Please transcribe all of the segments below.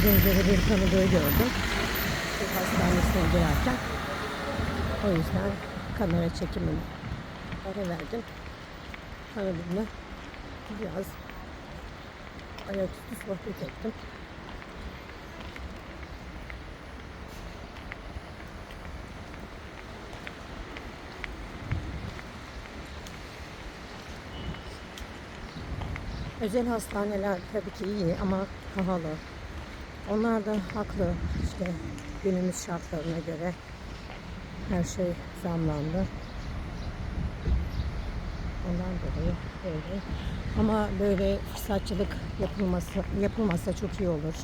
Az önce de bir tanıdığı gördüm. Bir hastanesine girerken. O yüzden kamera çekimini ara verdim. Tanıdığımla biraz ayaküstü sohbet ettim. Özel hastaneler tabii ki iyi ama pahalı. Onlar da haklı. İşte günümüz şartlarına göre her şey zamlandı. Ondan dolayı böyle. Ama böyle fırsatçılık yapılması yapılmazsa çok iyi olur.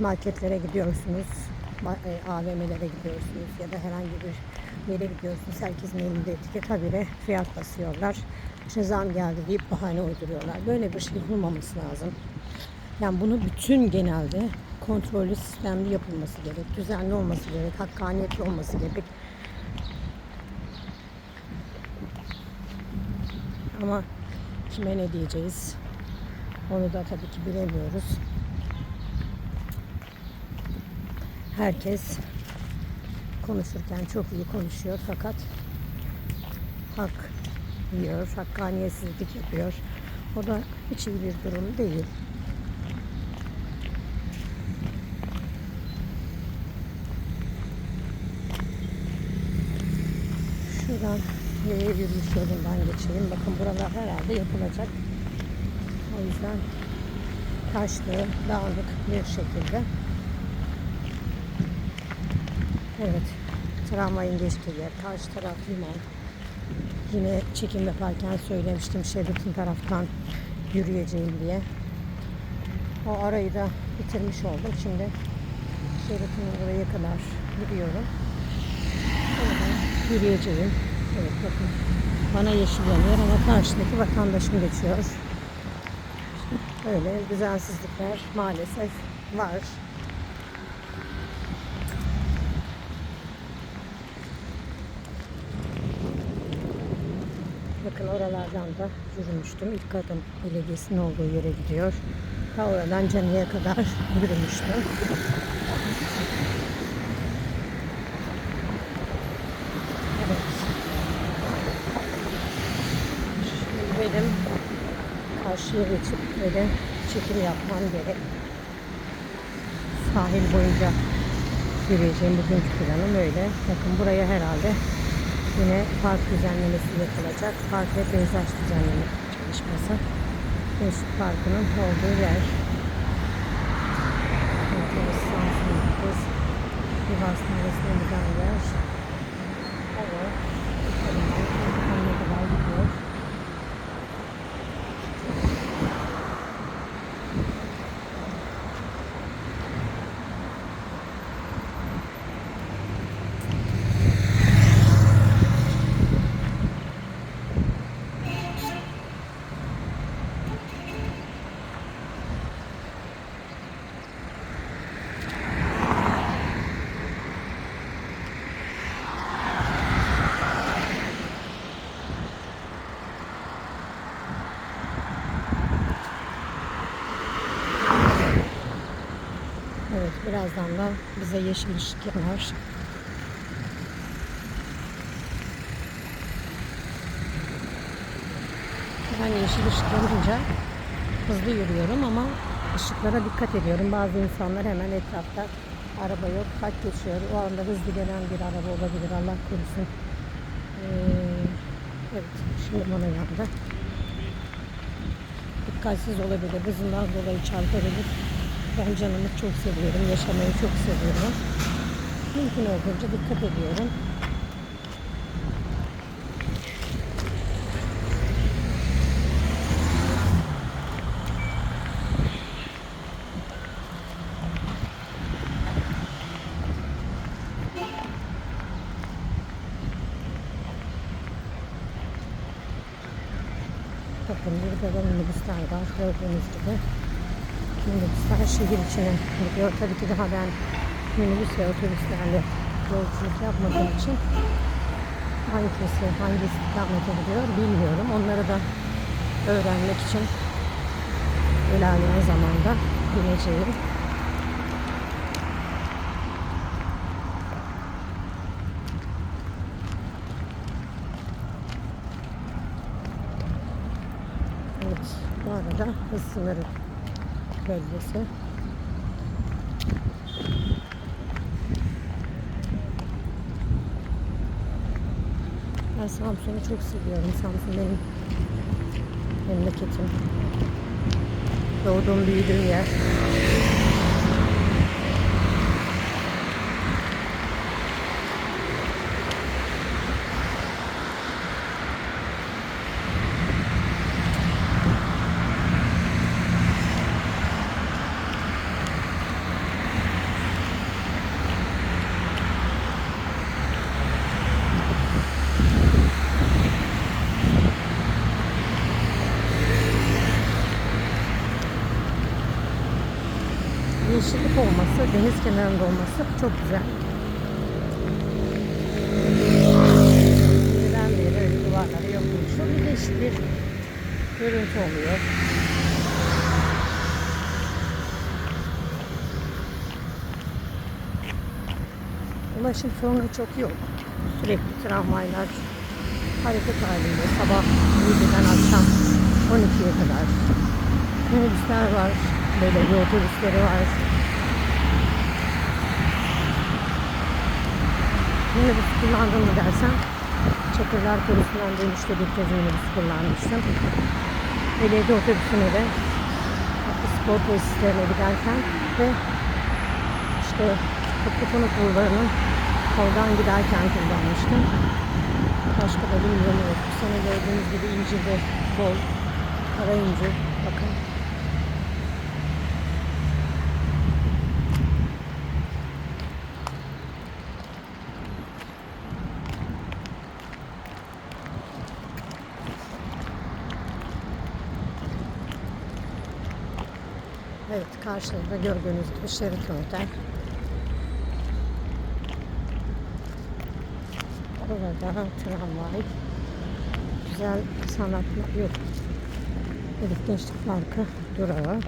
Marketlere gidiyorsunuz, ma- e, AVM'lere gidiyorsunuz ya da herhangi bir yere gidiyorsunuz. Herkesin elinde etiket habire fiyat basıyorlar. İşte zam geldi deyip bahane uyduruyorlar. Böyle bir şey olmaması lazım. Yani bunu bütün genelde kontrollü sistemli yapılması gerek. Düzenli olması gerek. Hakkaniyetli olması gerek. Ama kime ne diyeceğiz? Onu da tabii ki bilemiyoruz. Herkes konuşurken çok iyi konuşuyor fakat hak yiyor, hakkaniyetsizlik yapıyor. O da hiç iyi bir durum değil. Şuradan yürüyüş yolundan geçeyim. Bakın buralar herhalde yapılacak. O yüzden taşlı, dağınık bir şekilde. Evet, tramvayın geçtiği yer. Karşı taraf liman. Yine çekim yaparken söylemiştim şeritin taraftan yürüyeceğim diye. O arayı da bitirmiş oldum. Şimdi şeritin oraya kadar gidiyorum. Yürüyeceğim. Evet bakın bana yeşil yanıyor ama karşıdaki vatandaşım geçiyor. Öyle düzensizlikler maalesef var. Bakın oralardan da yürümüştüm. İlk adım belediyesinin olduğu yere gidiyor. Ta oradan Cani'ye kadar yürümüştüm. Evet. Şimdi benim karşıya geçip böyle çekim yapmam gerek. Sahil boyunca yürüyeceğim bugünkü planım öyle. Bakın buraya herhalde yine park düzenlemesi yapılacak. Park ve peyzaj düzenleme çalışması. Mesut Parkı'nın olduğu yer. Samsun Merkez. Bir hastanesine giden yer. Evet. Ne kadar gidiyor. Evet birazdan da bize yeşil ışık yanar. Ben yeşil ışık yanınca hızlı yürüyorum ama ışıklara dikkat ediyorum. Bazı insanlar hemen etrafta araba yok, kalp geçiyor. O anda hızlı gelen bir araba olabilir. Allah korusun. Ee, evet, şimdi bana yandı. Dikkatsiz olabilir. Hızından dolayı çarpabilir. Ben canımı çok seviyorum. Yaşamayı çok seviyorum. Mümkün olduğunca dikkat ediyorum. Bakın burada da minibüsler var. Gördüğünüz gibi minibüsler şehir içine gidiyor. Tabii ki daha ben minibüs ve otobüslerle yolculuk yapmadığım için hangisi hangi istikamete gidiyor bilmiyorum. Onları da öğrenmek için ilerleyen zamanda bineceğim. Evet, bu arada hız sınırı bölgesi. Ben Samsun'u çok seviyorum. Samsun benim memleketim. Doğduğum büyüdüğüm yer. Kenarında olması çok güzel. Önceden beri öyle duvarları yokmuş. O bir değişik bir görüntü oluyor. Ulaşım sorunu çok yok. Sürekli tramvaylar hareket halinde. Sabah 7'den akşam 12'ye kadar. Minibüsler var. Belediye otobüsleri var. Minibüs kullandın mı dersen Çakırlar Korusu'ndan dönüşte bir kez minibüs kullanmıştım. Belediye otobüsüne de spor tesislerine giderken ve işte Hakkı Konuk Bulvarı'nın oradan giderken kullanmıştım. Başka da bilmiyorum yok. Sene gördüğünüz gibi incir de bol. Kara incir. Bakın. Evet karşıda gördüğünüz gibi Sheraton Otel. Orada tramvay. Güzel sanatlar yok. Elif Gençlik Parkı durağı.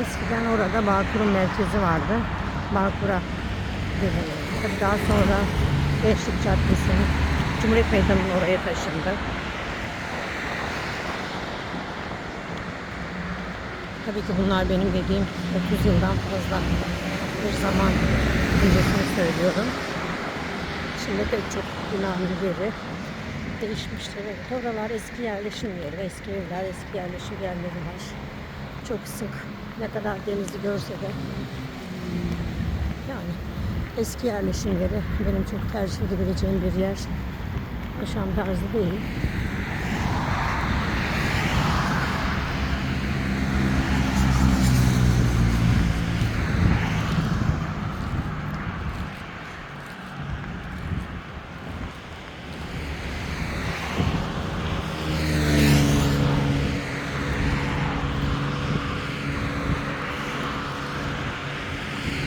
Eskiden orada Bağkur'un merkezi vardı. Bağkur'a. Tabii daha sonra Gençlik Caddesi'nin Cumhuriyet Meydanı'nın oraya taşındı. Tabii ki bunlar benim dediğim 30 yıldan fazla bir zaman öncesini söylüyorum. Şimdi pek çok binanın yeri değişmiştir. Evet, oralar eski yerleşim yeri, eski evler, eski yerleşim yerleri var. Çok sık ne kadar denizi görse de eski yerleşim yeri benim çok tercih edebileceğim bir yer. Yaşam tarzı değil.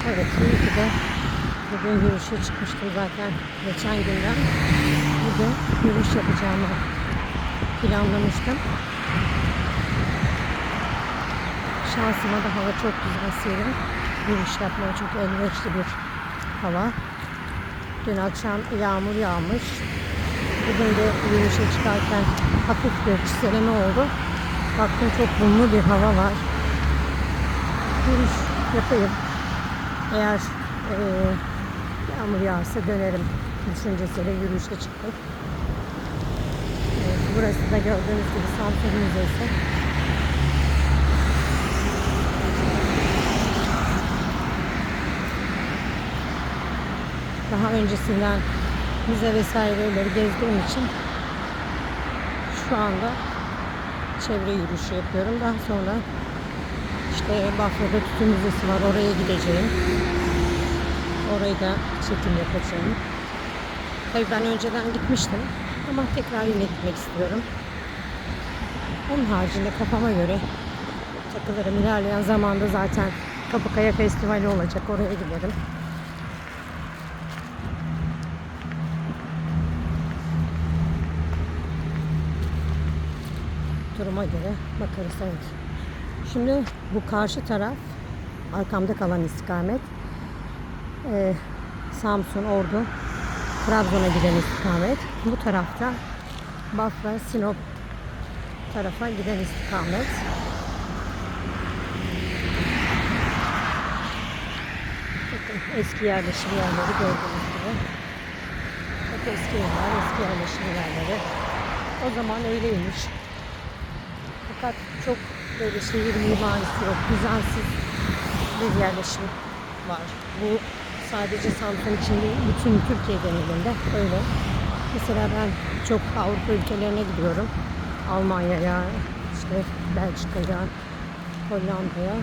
Evet, iyi ki de bugün yürüyüşe çıkmıştım zaten geçen günden. Bugün yürüyüş yapacağımı planlamıştım. Şansıma da hava çok güzel serin. Yürüyüş yapmaya çok elverişli bir hava. Dün akşam yağmur yağmış. Bugün de yürüyüşe çıkarken hafif bir çiseleme oldu. Baktım çok bumlu bir hava var. Yürüyüş yapayım. Eğer eee, yağmur yağarsa dönerim düşüncesiyle yürüyüşe çıktık. Evet, burası da gördüğünüz gibi Samsun Müzesi. Daha öncesinden müze vesaireleri gezdiğim için şu anda çevre yürüyüşü yapıyorum. Daha sonra işte Bafra'da Tütün Müzesi var. Oraya gideceğim. Orayı da çekim yapacağım. Tabii ben önceden gitmiştim. Ama tekrar yine gitmek istiyorum. Onun haricinde kafama göre takılırım. İlerleyen zamanda zaten Kapıkaya Festivali olacak. Oraya giderim. Duruma göre bakarız evet. Şimdi bu karşı taraf arkamda kalan istikamet. Ee, Samsun, Ordu, Trabzon'a giden istikamet. Bu tarafta Bafra, Sinop tarafa giden istikamet. Bakın eski yerleşim yerleri gördüğünüz gibi. Çok eski yerler, eski yerleşim yerleri. O zaman öyleymiş. Fakat çok böyle şehir mimarisi yok, düzensiz bir yerleşim var. Bu sadece Samsun için değil, bütün Türkiye genelinde öyle. Mesela ben çok Avrupa ülkelerine gidiyorum. Almanya'ya, işte Belçika'ya, Hollanda'ya.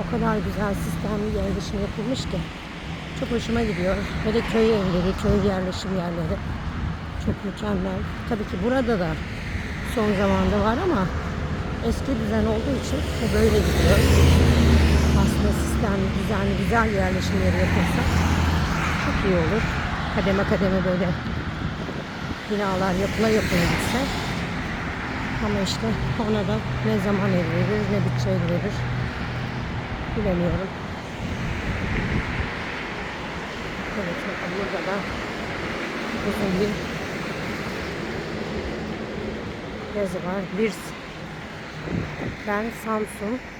O kadar güzel sistemli yerleşim yapılmış ki. Çok hoşuma gidiyor. Hele köy evleri, köy yerleşim yerleri. Çok mükemmel. Tabii ki burada da son zamanda var ama eski düzen olduğu için böyle gidiyor. Sistemli, düzenli, güzel yerleşim yeri yapılsa çok iyi olur. Kademe kademe böyle binalar yapıla yapıla gitse. Ama işte ona da ne zaman el verir, ne bütçe el verir. Bilemiyorum. Evet bakın burada da uzun bir yazı var. Bir ben Samsun.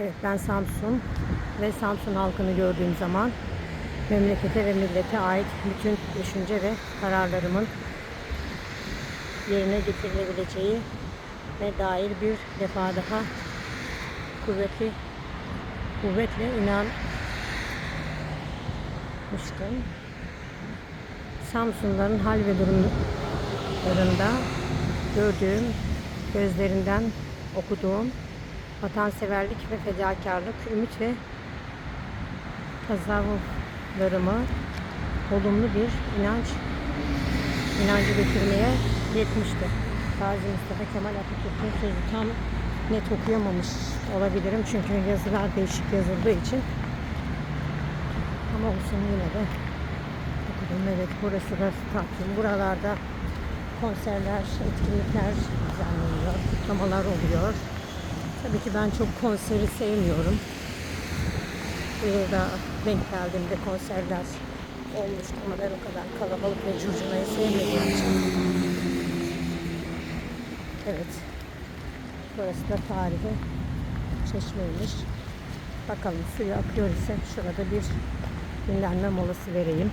Evet ben Samsun ve Samsun halkını gördüğüm zaman memlekete ve millete ait bütün düşünce ve kararlarımın yerine getirilebileceği ve dair bir defa daha kuvvetli kuvvetle inanmıştım. Samsunların hal ve durumlarında gördüğüm, gözlerinden okuduğum vatanseverlik ve fedakarlık, ümit ve tasavvuflarımı olumlu bir inanç inancı getirmeye yetmişti. Gazi Mustafa Kemal Atatürk'ün sözü tam net okuyamamış olabilirim çünkü yazılar değişik yazıldığı için. Ama olsun yine de okudum. Evet burası da stadyum. Buralarda konserler, etkinlikler düzenleniyor, kutlamalar oluyor. Tabii ki ben çok konseri sevmiyorum. Bu yılda denk geldiğimde konserler olmuştu ama ben o kadar kalabalık ve curcunayı sevmediğim. Evet. Burası da tarihi çeşmeymiş. Bakalım suyu akıyor ise şurada bir dinlenme molası vereyim.